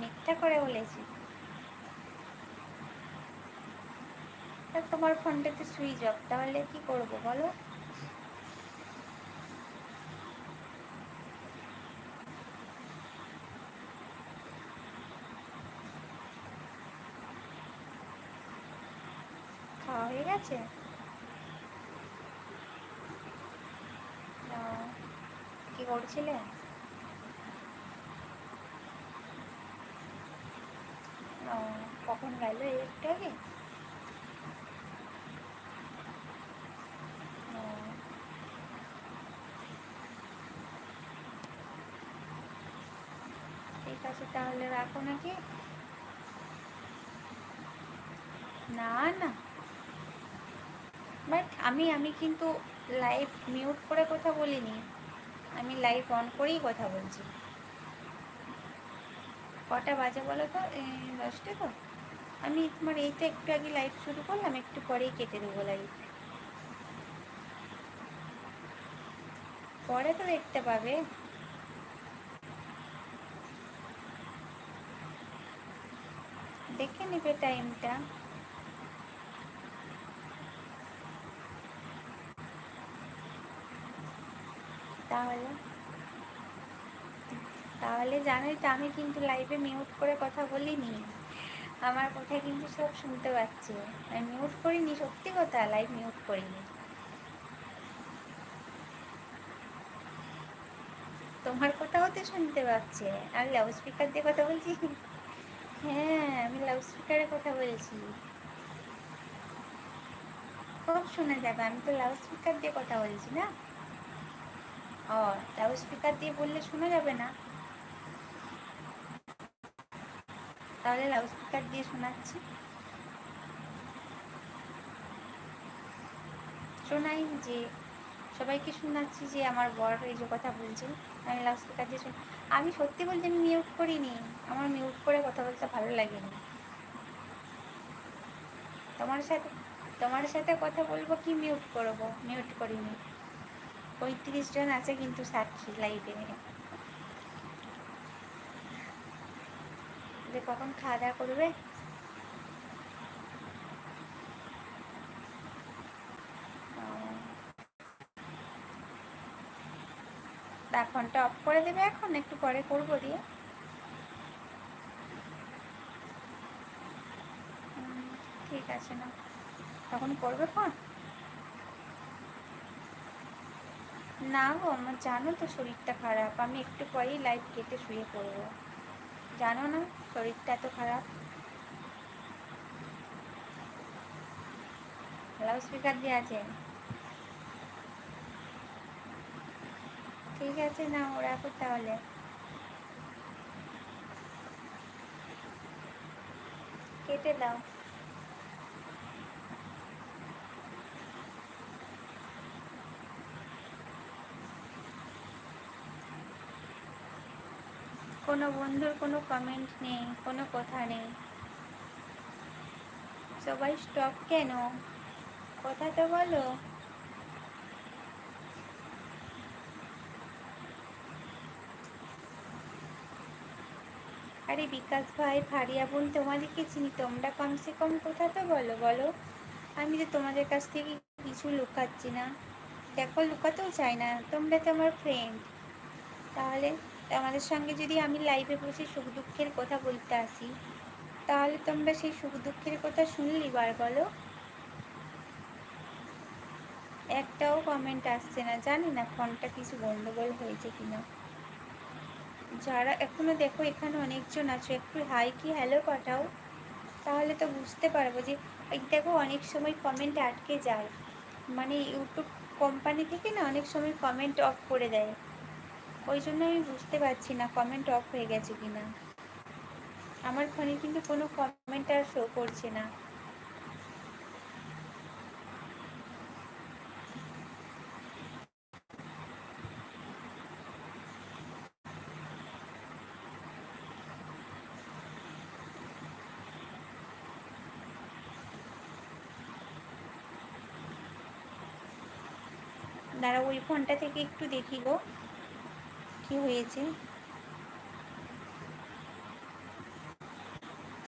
মিথ্যা করে বলেছি। তোমার ফোনটাতে সুইচ অফ, তাহলে কি করব বলো? খাওয়া হয়ে গেছে? কি করছিলে? কখন গেল একটু আগে ঠিক আছে তাহলে রাখো নাকি? না না। বাট আমি আমি কিন্তু লাইভ মিউট করে কথা বলিনি। আমি লাইভ অন করেই কথা বলছি। কটা বাজে বলো তো? দশটা তো? আমি তোমার এইটা একটু আগে লাইভ শুরু করলাম, একটু পরেই কেটে দেবো লাইভ পরে তো দেখতে পাবে। দেখে নেবে টাইমটা তাহলে তাহলে জানোই তো আমি কিন্তু লাইভে মিউট করে কথা বলিনি। আমার কথা কিন্তু সব শুনতে পাচ্ছে। আমি মিউট করিনি, সত্যি কথা লাইভ মিউট করিনি। তোমার কথাও তো শুনতে পাচ্ছে। আমি লাউড স্পিকার দিয়ে কথা বলছি? হ্যাঁ আমি লাউড স্পিকারে কথা বলছি। খুব শোনা যাবে আমি তো লাউড স্পিকার দিয়ে কথা বলছি না? ও লাউড স্পিকার দিয়ে বললে শোনা যাবে না? তাহলে লাউড স্পিকার দিয়ে শোনাচ্ছি। শোনাই যে, সবাইকে শোনাচ্ছি যে আমার বর এই যে কথা বলছে, আমি লাউড স্পিকার দিয়ে শুনি আমি সত্যি বলছি আমি মিউট করিনি। আমার মিউট করে কথা বলতে ভালো লাগেনি। তোমার সাথে তোমার সাথে কথা বলব কি মিউট করব? মিউট করিনি। পঁয়ত্রিশ জন আছে কিন্তু সাক্ষী লাইভে যে কখন খাওয়া দাওয়া করবে? ফোনটা অফ করে দেবে এখন, একটু পরে করব দিয়ে। ঠিক আছে না। তখন করবে ফোন? না গো, আমার জানো তো শরীরটা খারাপ, আমি একটু পরেই লাইট কেটে শুয়ে পড়ব। জানো না, শরীরটা এত খারাপ। লাউড স্পিকার দিয়ে আছে। ঠিক আছে, না, ওরা এখন তাহলে। কেটে দাও। কোনো বন্ধুর কোনো কমেন্ট নেই, কোনো কথা নেই। সবাই স্টপ কেন? কথা তো বলো। আরে বিকাশ ভাই, ফারিয়া বোন, তোমাদেরকে চিনি? তোমরা কমসে কম কোথা তো বলো বলো। আমি তো তোমাদের কাছ থেকে কিছু লুকাচ্ছি না। দেখো, লুকাতেও চাই না। তোমরা তো আমার ফ্রেন্ড তাহলে আমাদের সঙ্গে যদি আমি লাইভে বসে সুখ দুঃখের কথা বলতে আসি, তাহলে তোমরা সেই সুখ দুঃখের কথা শুনলি বার বলো? একটাও কমেন্ট আসছে না। জানি না ফোনটা কিছু গন্ডগোল হয়েছে কিনা। যারা এখনও দেখো, এখানে অনেকজন আছো, একটু হাই কি হ্যালো পাঠাও। তাহলে তো বুঝতে পারব যে দেখো অনেক সময় কমেন্ট আটকে যায়। মানে ইউটিউব কোম্পানি থেকে না অনেক সময় কমেন্ট অফ করে দেয়। ওই জন্য আমি বুঝতে পারছি না কমেন্ট অফ হয়ে গেছে কিনা। আমার ফোনে কিন্তু কোনো কমেন্ট আর শো করছে না। দাঁড়া ওই ফোনটা থেকে একটু দেখি গো। কি হয়েছে।